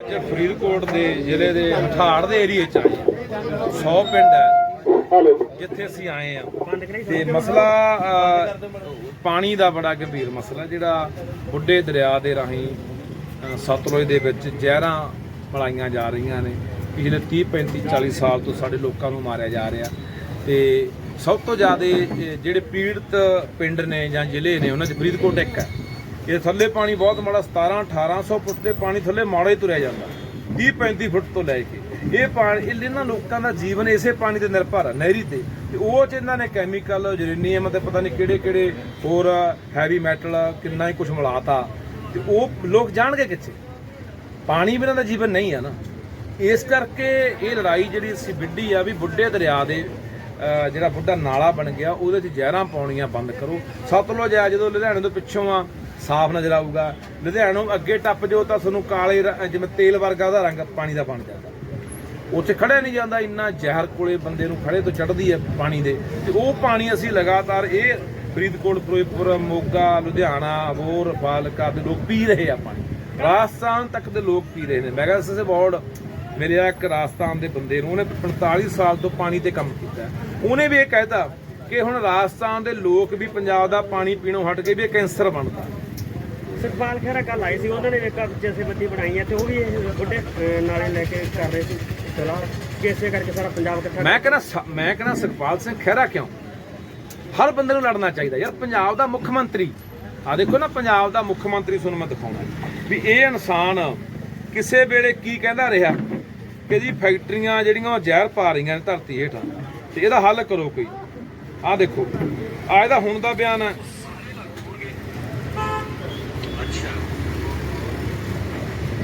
ਅੱਜ ਫਰੀਦਕੋਟ ਦੇ ਜ਼ਿਲ੍ਹੇ ਦੇ ਮਠਾੜ ਦੇ ਏਰੀਏ ਚ ਆਏ 100 ਪਿੰਡ ਹੈ ਜਿੱਥੇ ਅਸੀਂ ਆਏ ਆ ਤੇ ਮਸਲਾ ਅ, ਪਾਣੀ ਦਾ ਬੜਾ ਗੰਭੀਰ ਮਸਲਾ ਜਿਹੜਾ ਬੁੱਢੇ ਦਰਿਆ ਦੇ ਰਾਹੀਂ ਅ, ਸਤਲੁਜ ਦੇ ਵਿੱਚ ਜ਼ਹਿਰਾਂ ਪਲਾਈਆਂ ਜਾ ਰਹੀਆਂ ਨੇ। ਪਿਛਲੇ 30 35 40 ਸਾਲ ਤੋਂ ਸਾਡੇ ਲੋਕਾਂ ਨੂੰ ਮਾਰਿਆ ਜਾ ਰਿਹਾ। ਤੇ ਸਭ ਤੋਂ ਜ਼ਿਆਦਾ ਜਿਹੜੇ ਪੀੜਤ ਪਿੰਡ ਨੇ ਜਾਂ ਜ਼ਿਲ੍ਹੇ ਨੇ ਉਹਨਾਂ 'ਚ ਫਰੀਦਕੋਟ ਇੱਕ ਹੈ। ਇਹ ਥੱਲੇ ਪਾਣੀ ਬਹੁਤ ਮਾੜਾ 17 1800 ਫੁੱਟ ਦੇ ਪਾਣੀ ਥੱਲੇ ਮਾੜਾ ਹੀ ਤੁਰਿਆ ਜਾਂਦਾ। 30 35 ਫੁੱਟ ਤੋਂ ਲੈ ਕੇ। ਇਹ ਪਾਣੀ ਇਹਨਾਂ ਲੋਕਾਂ ਦਾ ਜੀਵਨ ਇਸੇ ਪਾਣੀ ਤੇ ਨਿਰਭਰ ਹੈ ਨਹਿਰੀ ਤੇ। ਤੇ ਉਹ ਚ ਇਹਨਾਂ ਨੇ ਕੈਮੀਕਲ ਯੂਰੇਨੀਅਮ ਤੇ ਪਤਾ ਨਹੀਂ ਕਿਹੜੇ ਕਿਹੜੇ ਹੋਰ ਹੈਵੀ ਮੈਟਲ ਕਿੰਨਾ ਹੀ ਕੁਝ ਮਿਲਾਤਾ। ਤੇ ਉਹ ਲੋਕ ਜਾਣਗੇ ਕਿੱਥੇ? ਪਾਣੀ ਬਿਨਾਂ ਦਾ ਜੀਵਨ ਨਹੀਂ ਆ ਨਾ। ਇਸ ਕਰਕੇ ਇਹ ਲੜਾਈ ਜਿਹੜੀ ਅਸੀਂ ਵਿੱਢੀ ਆ ਵੀ ਬੁੱਢੇ ਦਰਿਆ ਦੇ ਜਿਹੜਾ ਬੁੱਢਾ ਨਾਲਾ ਬਣ ਗਿਆ, ਉਹਦੇ 'ਚ ਜ਼ਹਿਰਾਂ ਪਾਉਣੀਆਂ ਬੰਦ ਕਰੋ। ਸਤਲੁਜ ਆ ਜਦੋਂ ਲੁਧਿਆਣੇ ਤੋਂ ਪਿੱਛੋਂ ਆ ਸਾਫ਼ ਨਜ਼ਰ ਆਊਗਾ। ਲੁਧਿਆਣੋਂ ਅੱਗੇ ਟੱਪ ਜਾਓ ਤਾਂ ਤੁਹਾਨੂੰ ਕਾਲੇ ਰ- ਜਿਵੇਂ ਤੇਲ ਵਰਗਾ ਉਹਦਾ ਰੰਗ ਪਾਣੀ ਦਾ ਬਣ ਜਾਂਦਾ। ਉੱਥੇ ਖੜਿਆ ਨਹੀਂ ਜਾਂਦਾ, ਇੰਨਾ ਜ਼ਹਿਰ ਕੋਲੇ ਬੰਦੇ ਨੂੰ ਖੜੇ ਤੋਂ ਚੜਦੀ ਹੈ ਪਾਣੀ ਦੇ। ਤੇ ਉਹ ਪਾਣੀ ਅਸੀਂ ਲਗਾਤਾਰ ਇਹ ਫਰੀਦਕੋਟ, ਫਿਰੋਜ਼ਪੁਰ, ਮੋਗਾ, ਲੁਧਿਆਣਾ ਅਬੋਰ ਫਾਲਕਾ ਦੇ ਲੋਕ ਪੀ ਰਹੇ ਆ ਪਾਣੀ। ਰਾਜਸਥਾਨ ਤੱਕ ਦੇ ਲੋਕ ਪੀ ਰਹੇ ਨੇ। ਮੈਂ ਕਿਹਾ ਇਸੇ ਬੋਰਡ ਮੇਰੇ ਆ ਇੱਕ ਰਾਜਸਥਾਨ ਦੇ ਬੰਦੇ ਨੂੰ, ਉਹਨੇ 45 ਸਾਲ ਤੋਂ ਪਾਣੀ ਤੇ ਕੰਮ ਕੀਤਾ। ਉਹਨੇ ਵੀ ਇਹ ਕਹਿਤਾ ਕਿ ਹੁਣ ਰਾਜਸਥਾਨ ਦੇ ਲੋਕ ਵੀ ਪੰਜਾਬ ਦਾ ਪਾਣੀ ਪੀਣੋਂ ਹਟ ਕੇ ਵੀ ਇਹ ਕੈਂਸਰ ਬਣਦਾ। ਸੁਖਪਾਲ ਖਹਿਰਾ ਕੱਲ ਆਏ ਸੀ ਉਹਨਾਂ ਨੇ ਇੱਕ ਜਥੇਬੰਦੀ ਬਣਾਈ ਹੈ ਤੇ ਉਹ ਵੀ ਇਹ ਬੁੱਢੇ ਅਹ, ਨਾਲੇ ਲੈ ਕੇ ਕਰ ਰਹੇ ਸੀ ਚਲਾ ਕੇਸੇ ਕਰਕੇ ਸਾਰਾ ਪੰਜਾਬ ਇਕੱਠਾ ਮੈਂ ਕਹਿੰਦਾ ਮੈਂ ਕਹਿੰਦਾ ਸੁਖਪਾਲ ਸਿੰਘ ਖਹਿਰਾ ਕਿਉਂ? ਹਰ ਬੰਦੇ ਨੂੰ ਲੜਨਾ ਚਾਹੀਦਾ ਯਾਰ ਪੰਜਾਬ ਦਾ ਮੁੱਖ ਮੰਤਰੀ। ਆ ਦੇਖੋ ਨਾ ਪੰਜਾਬ ਦਾ ਮੁੱਖ ਮੰਤਰੀ ਤੁਹਾਨੂੰ ਮੈਂ ਦਿਖਾਉਣਾ ਵੀ ਇਹ ਇਨਸਾਨ ਕਿਸੇ ਵੇਲੇ ਕੀ ਕਹਿੰਦਾ ਰਿਹਾ ਕਿ ਜੀ ਫੈਕਟਰੀਆਂ ਜਿਹੜੀਆਂ ਉਹ ਜ਼ਹਿਰ ਪਾ ਰਹੀਆਂ ਨੇ ਧਰਤੀ ਹੇਠਾਂ ਤੇ ਇਹਦਾ ਹੱਲ ਕਰੋ ਕੋਈ। ਆ ਦੇਖੋ ਆ ਇਹਦਾ ਹੁਣ ਦਾ ਬਿਆਨ ਹੈ।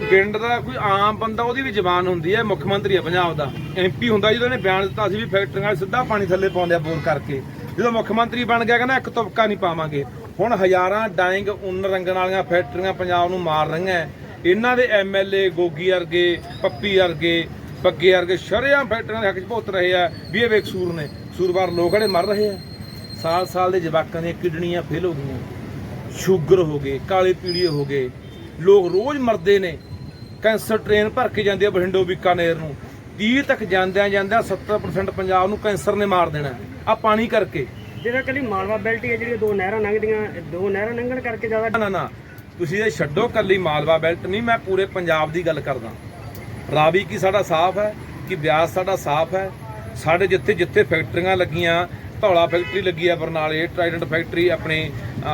ਪਿੰਡ ਦਾ ਕੋਈ ਆਮ ਬੰਦਾ, ਉਹਦੀ ਵੀ ਜ਼ਬਾਨ ਹੁੰਦੀ ਹੈ, ਮੁੱਖ ਮੰਤਰੀ ਹੈ ਪੰਜਾਬ ਦਾ। ਐਮਪੀ ਹੁੰਦਾ, ਜਦੋਂ ਇਹਨੇ ਬਿਆਨ ਦਿੱਤਾ ਸੀ ਵੀ ਫੈਕਟਰੀਆਂ 'ਚ ਸਿੱਧਾ ਪਾਣੀ ਥੱਲੇ ਪਾਉਂਦੇ ਆ ਬੋਰ ਕਰਕੇ। ਜਦੋਂ ਮੁੱਖ ਮੰਤਰੀ ਬਣ ਗਿਆ, ਕਹਿੰਦਾ ਇੱਕ ਤੁਪਕਾ ਨਹੀਂ ਪਾਵਾਂਗੇ। ਹੁਣ ਹਜ਼ਾਰਾਂ ਡਾਇੰਗ ਉੱਨ ਰੰਗਣ ਵਾਲੀਆਂ ਫੈਕਟਰੀਆਂ ਪੰਜਾਬ ਨੂੰ ਮਾਰ ਰਹੀਆਂ ਇਹਨਾਂ ਦੇ ਐਮਐਲਏ ਗੋਗੀ ਵਰਗੇ, ਪੱਪੀ ਵਰਗੇ, ਬੱਗੇ ਵਰਗੇ ਸ਼ਰੇਆਮ ਫੈਕਟਰੀਆਂ ਦੇ ਹੱਕ 'ਚ ਭੁੱਤ ਰਹੇ ਆ ਵੀ ਇਹ ਬੇਕਸੂਰ ਨੇ। ਸੂਰਵਾਰ ਲੋਕ ਜਿਹੜੇ ਮਰ ਰਹੇ ਆ। ਸਾਲ ਸਾਲ ਦੇ ਜਵਾਕਾਂ ਦੀਆਂ ਕਿਡਨੀਆਂ ਫੇਲ ਹੋ ਗਈਆਂ। ਸ਼ੂਗਰ ਹੋ ਗਏ, ਕਾਲੇ ਪੀਲੀਏ ਹੋ ਗਏ। ਲੋਕ ਰੋਜ਼ ਮਰਦੇ ਨੇ। ਕੈਂਸਰ ਟ੍ਰੇਨ ਭਰ ਕੇ ਜਾਂਦੀ ਹੈ ਬਠਿੰਡੋ ਬੀਕਾਨੇਰ ਨੂੰ। 30 ਤੱਕ ਜਾਂਦਿਆਂ ਜਾਂਦਿਆਂ 70% ਪੰਜਾਬ ਨੂੰ ਕੈਂਸਰ ਨੇ ਮਾਰ ਦੇਣਾ। ਆ ਪਾਣੀ ਕਰਕੇ। ਜਿਹੜਾ ਕੱਲੀ ਮਾਲਵਾ ਬੈਲਟ ਹੀ ਹੈ ਜਿਹੜੀ ਦੋ ਨਹਿਰਾਂ ਲੰਘਦੀਆਂ ਦੋ ਨਹਿਰਾਂ ਲੰਘਣ ਕਰਕੇ ਜ਼ਿਆਦਾ ਨਾ ਨਾ ਨਾ। ਤੁਸੀਂ ਇਹ ਛੱਡੋ ਕੱਲੀ ਮਾਲਵਾ ਬੈਲਟ ਨਹੀਂ ਮੈਂ ਪੂਰੇ ਪੰਜਾਬ ਦੀ ਗੱਲ ਕਰਦਾ। ਰਾਵੀ ਕੀ ਸਾਡਾ ਸਾਫ਼ ਹੈ? ਕਿ ਬਿਆਸ ਸਾਡਾ ਸਾਫ਼ ਹੈ? ਸਾਡੇ ਜਿੱਥੇ ਜਿੱਥੇ ਫੈਕਟਰੀਆਂ ਲੱਗੀਆਂ ਧੌਲਾ ਫੈਕਟਰੀ ਲੱਗੀ ਆ ਬਰਨਾਲੇ ਟ੍ਰਾਈਡੈਂਟ ਫੈਕਟਰੀ ਆਪਣੇ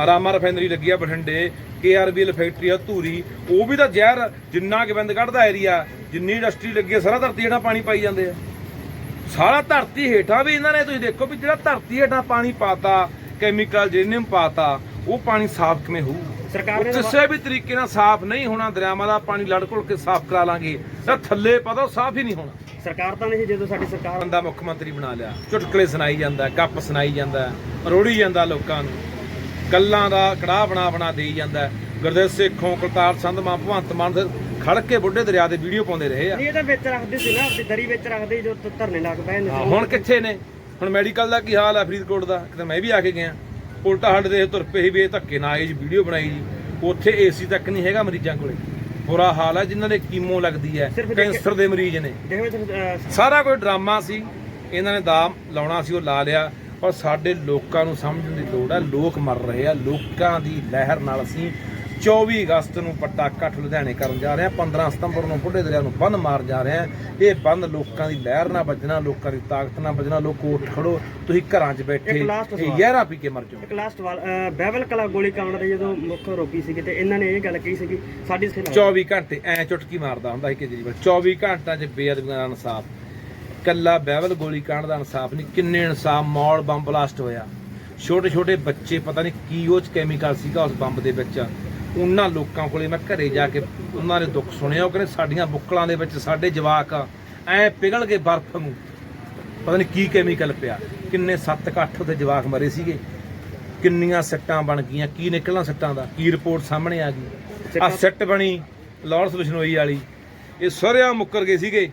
ਰਾਮਾ ਰਿਫਾਈਨਰੀ ਲੱਗੀ ਆ ਬਠਿੰਡੇ ਕੇਆਰਬੀਐਲ ਫੈਕਟਰੀ ਆ ਧੂਰੀ ਉਹ ਵੀ ਤਾਂ ਜ਼ਹਿਰ ਜਿੰਨਾ ਗੋਬਿੰਦਗੜ੍ਹ ਦਾ ਏਰੀਆ ਜਿੰਨੀ ਇੰਡਸਟਰੀ ਲੱਗੀ ਆ ਸਾਰਾ ਧਰਤੀ ਹੇਠਾਂ ਪਾਣੀ ਪਾਈ ਜਾਂਦੇ ਆ। ਸਾਰਾ ਧਰਤੀ ਹੇਠਾਂ ਵੀ ਇਹਨਾਂ ਨੇ ਤੁਸੀਂ ਦੇਖੋ ਵੀ ਜਿਹੜਾ ਧਰਤੀ ਹੇਠਾਂ ਪਾਣੀ ਪਾਤਾ ਕੈਮੀਕਲ ਜੇਨਿਮ ਪਾਤਾ ਉਹ ਪਾਣੀ ਸਾਫ਼ ਕਿਵੇਂ ਹੋਊ? ਸਰਕਾਰ ਨੇ ਕਿਸੇ ਵੀ ਤਰੀਕੇ ਨਾਲ ਸਾਫ਼ ਨਹੀਂ ਹੋਣਾ ਦਰਿਆਵਾਂ ਦਾ ਪਾਣੀ ਲੜ ਘੁਲ ਕੇ ਸਾਫ਼ ਕਰਾ ਲਾਂਗੇ ਤਾਂ ਥੱਲੇ ਪਤਾ ਸਾਫ਼ ਹੀ ਨਹੀਂ ਹੋਣਾ। ਸਰਕਾਰ ਤਾਂ ਨਹੀਂ ਜਦੋਂ ਸਾਡੀ ਸਰਕਾਰ ਬੰਦਾ ਮੁੱਖ ਮੰਤਰੀ ਬਣਾ ਲਿਆ। ਚੁਟਕਲੇ ਸੁਣਾਈ ਜਾਂਦਾ ਗੱਪ ਸੁਣਾਈ ਜਾਂਦਾ ਰੋੜੀ ਜਾਂਦਾ ਲੋਕਾਂ ਨੂੰ। ਗੱਲਾਂ ਦਾ ਕੜਾਹ ਬਣਾ ਬਣਾ ਦੇਈ ਜਾਂਦਾ। ਗੁਰਦੇਵ ਸੇਖੋਂ ਕੁਲਤਾਰ ਸੰਧਮਾ ਭਗਵੰਤ ਮਾਨ ਦੇ ਖੜ ਕੇ ਬੁੱਢੇ ਦਰਿਆ ਦੇ ਵੀਡੀਓ ਪਾਉਂਦੇ ਰਹੇ ਆ। ਨਹੀਂ ਇਹ ਤਾਂ ਵਿੱਚ ਰੱਖਦੇ ਸੀ ਨਾ ਆਪਣੀ ਦਰੀ ਵਿੱਚ ਰੱਖਦੇ ਜੋ ਧਰਨੇ ਲੱਗ ਪਏ ਨੇ। ਹਾਂ, ਹੁਣ ਕਿੱਥੇ ਨੇ? ਹੁਣ ਮੈਡੀਕਲ ਦਾ ਕੀ ਹਾਲ ਹੈ ਫਰੀਦਕੋਟ ਦਾ? ਕਿਤੇ ਮੈਂ ਵੀ ਆ ਕੇ ਗਿਆ। ਉਲਟਾ ਹੱਡ ਦੇ ਤੁਰ ਪਏ ਸੀ ਵੀ ਇਹ ਧੱਕੇ ਨਾ ਆਏ ਜੀ ਵੀਡੀਓ ਬਣਾਈ ਜੀ ਉੱਥੇ ਏਸੀ ਤੱਕ ਨਹੀਂ ਹੈਗਾ ਮਰੀਜ਼ਾਂ ਕੋਲੇ। ਬੁਰਾ ਹਾਲ ਹੈ ਜਿਨ੍ਹਾਂ ਦੇ ਕੀਮੋ ਲੱਗਦੀ ਹੈ ਕੈਂਸਰ ਦੇ ਮਰੀਜ਼ ਨੇ। ਸਾਰਾ ਕੋਈ ਡਰਾਮਾ ਸੀ ਇਹਨਾਂ ਨੇ ਦਾਮ ਲਾਉਣਾ ਸੀ ਉਹ ਲਾ ਲਿਆ। ਪਰ ਸਾਡੇ ਲੋਕਾਂ ਨੂੰ ਸਮਝਣ ਦੀ ਲੋੜ ਹੈ ਲੋਕ ਮਰ ਰਹੇ ਆ ਲੋਕਾਂ ਦੀ ਲਹਿਰ ਨਾਲ ਅਸੀਂ 24 ਅਗਸਤ ਨੂੰ ਪੱਟਾ ਕੱਠ ਲੁਧਿਆਣੇ ਕਰਨ ਜਾ ਰਹੇ। ਹਾਂ 15 ਸਤੰਬਰ ਨੂੰ ਬੁੱਢੇ ਦਰਿਆ ਨੂੰ ਬੰਨ ਮਾਰ ਜਾ ਰਹੇ ਹਾਂ। ਇਹ ਬੰਨ ਲੋਕਾਂ ਦੀ ਲਹਿਰ ਨਾਲ ਵੱਜਣਾ ਲੋਕਾਂ ਦੀ ਤਾਕਤ ਨਾਲ ਵੱਜਣਾ ਲੋਕ ਉੱਠ ਖੜੋ ਤੁਸੀਂ ਘਰਾਂ 'ਚ ਬੈਠੇ। ਯਾਰਾ ਪੀ ਕੇ ਮਰ ਜਾਓ। ਇੱਕ ਲਾਸਟ ਵਾਲ ਬੈਬਲ ਕਲਾ ਗੋਲੀ ਕਾਂਡ ਦੇ ਜਦੋਂ ਮੁੱਖ ਰੋਕੀ ਸੀਗੇ ਤੇ ਇਹਨਾਂ ਨੇ ਇਹ ਗੱਲ ਕਹੀ ਸੀਗੀ ਸਾਡੀ ਸਿਰ 24 ਘੰਟੇ ਐ ਚੁਟਕੀ ਮਾਰਦਾ ਹੁੰਦਾ ਸੀ ਕੇਜਰੀਵਾਲ? 24 ਘੰਟਿਆਂ 'ਚ ਬੇਅਦਬੀਆਂ ਦਾ ਇਨਸਾਫ। ਕੱਲਾ ਬਹਿਬਲ ਗੋਲੀ ਕਾਂਡ ਦਾ ਇਨਸਾਫ ਨਹੀਂ ਕਿੰਨੇ ਇਨਸਾਫ ਮੌਲ ਬੰਬ ਬਲਾਸਟ ਹੋਇਆ। ਛੋਟੇ ਛੋਟੇ ਬੱਚੇ ਪਤਾ ਨਹੀਂ ਕੀ ਉਹ ਚ ਕੈਮੀਕਲ ਸੀਗਾ ਉਸ ਬੰਬ ਦੇ ਵਿੱਚ। ਉਹਨਾਂ ਲੋਕਾਂ ਕੋਲੇ ਮੈਂ ਘਰੇ ਜਾ ਕੇ ਉਹਨਾਂ ਦੇ ਦੁੱਖ ਸੁਣਿਆ। ਉਹ ਕਹਿੰਦੇ ਸਾਡੀਆਂ ਬੁੱਕਲਾਂ ਦੇ ਵਿੱਚ ਸਾਡੇ ਜਵਾਕ ਐ ਪਿਘਲ ਕੇ ਬਰਫ਼ ਨੂੰ। ਪਤਾ ਨਹੀਂ ਕੀ ਕੈਮੀਕਲ ਪਿਆ। ਕਿੰਨੇ 7 8 ਦੇ ਜਵਾਕ ਮਰੇ ਸੀਗੇ। ਕਿੰਨੀਆਂ ਸੱਟਾਂ ਬਣ ਗਈਆਂ ਕੀ ਨਿਕਲਣਾ ਸੱਟਾਂ ਦਾ? ਕੀ ਰਿਪੋਰਟ ਸਾਹਮਣੇ ਆ ਗਈ? ਆ ਸੱਟ ਬਣੀ ਲਾਰੈਂਸ ਬਿਸ਼ਨੋਈ ਵਾਲੀ। ਇਹ ਸਰਿਆ ਮੁੱਕਰ ਗਏ ਸੀਗੇ।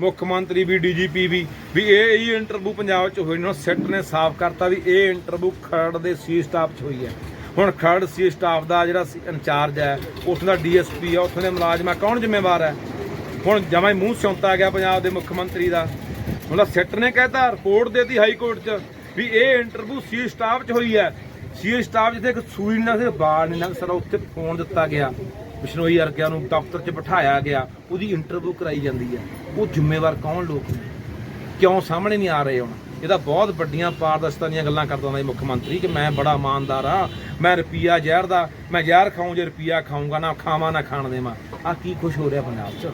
ਮੁੱਖ ਮੰਤਰੀ ਵੀ ਡੀਜੀਪੀ ਵੀ ਵੀ ਇਹ ਹੀ ਇੰਟਰਵਿਊ ਪੰਜਾਬ 'ਚ ਹੋਈ ਨਾ। ਸੈੱਟ ਨੇ ਸਾਫ਼ ਕਰਤਾ ਵੀ ਇਹ ਇੰਟਰਵਿਊ ਖਰੜ ਦੇ ਸੀ ਸਟਾਫ 'ਚ ਹੋਈ ਹੈ। ਹੁਣ ਖਰੜ ਸੀ ਸਟਾਫ ਦਾ ਜਿਹੜਾ ਇੰਚਾਰਜ ਹੈ ਉੱਥੋਂ ਦਾ ਡੀਐਸਪੀ ਹੈ, ਉੱਥੋਂ ਦੇ ਮੁਲਾਜ਼ਮ ਆ ਕੌਣ ਜ਼ਿੰਮੇਵਾਰ ਹੈ? ਹੁਣ ਜਮਾਂ ਮੂੰਹ ਸਿਉਂਤਾ ਗਿਆ ਪੰਜਾਬ ਦੇ ਮੁੱਖ ਮੰਤਰੀ ਦਾ। ਉਹਦਾ ਸੈੱਟ ਨੇ ਕਹਿਤਾ ਰਿਪੋਰਟ ਦੇਤੀ ਹਾਈ ਕੋਰਟ 'ਚ ਵੀ ਇਹ ਇੰਟਰਵਿਊ ਸੀ ਸਟਾਫ 'ਚ ਹੋਈ ਹੈ। ਸੀ ਸਟਾਫ ਜਿੱਥੇ ਇੱਕ ਸੂਈ ਨਾਲ ਸਿਰ ਬਾਲ ਨਹੀਂ ਲੰਘ ਸਕਦਾ ਉੱਥੇ ਫੋਨ ਦਿੱਤਾ ਗਿਆ। ਬਿਸ਼ਨੋਈ ਵਰਗਿਆਂ ਨੂੰ ਦਫ਼ਤਰ 'ਚ ਬਿਠਾਇਆ ਗਿਆ, ਉਹਦੀ ਇੰਟਰਵਿਊ ਕਰਾਈ ਜਾਂਦੀ ਹੈ। ਉਹ ਜ਼ਿੰਮੇਵਾਰ ਕੌਣ ਲੋਕ ਕਿਉਂ ਸਾਹਮਣੇ ਨਹੀਂ ਆ ਰਹੇ ਹੁਣ? ਇਹਦਾ ਬਹੁਤ ਵੱਡੀਆਂ ਪਾਰਦਰਸ਼ਤਾ ਦੀਆਂ ਗੱਲਾਂ ਕਰਦਾ ਹੁੰਦਾ ਇਹ ਮੁੱਖ ਮੰਤਰੀ, ਕਿ ਮੈਂ ਬੜਾ ਇਮਾਨਦਾਰ ਆ, ਮੈਂ ਰੁਪਈਆ ਜ਼ਹਿਰ ਦਾ, ਮੈਂ ਜ਼ਹਿਰ ਖਾਉਂ ਜੇ ਰੁਪਈਆ ਖਾਊਂਗਾ ਨਾ, ਖਾਵਾਂ ਨਾ ਖਾਣ ਦੇਵਾਂ। ਆ ਕੀ ਖੁਸ਼ ਹੋ ਰਿਹਾ ਪੰਜਾਬ 'ਚ?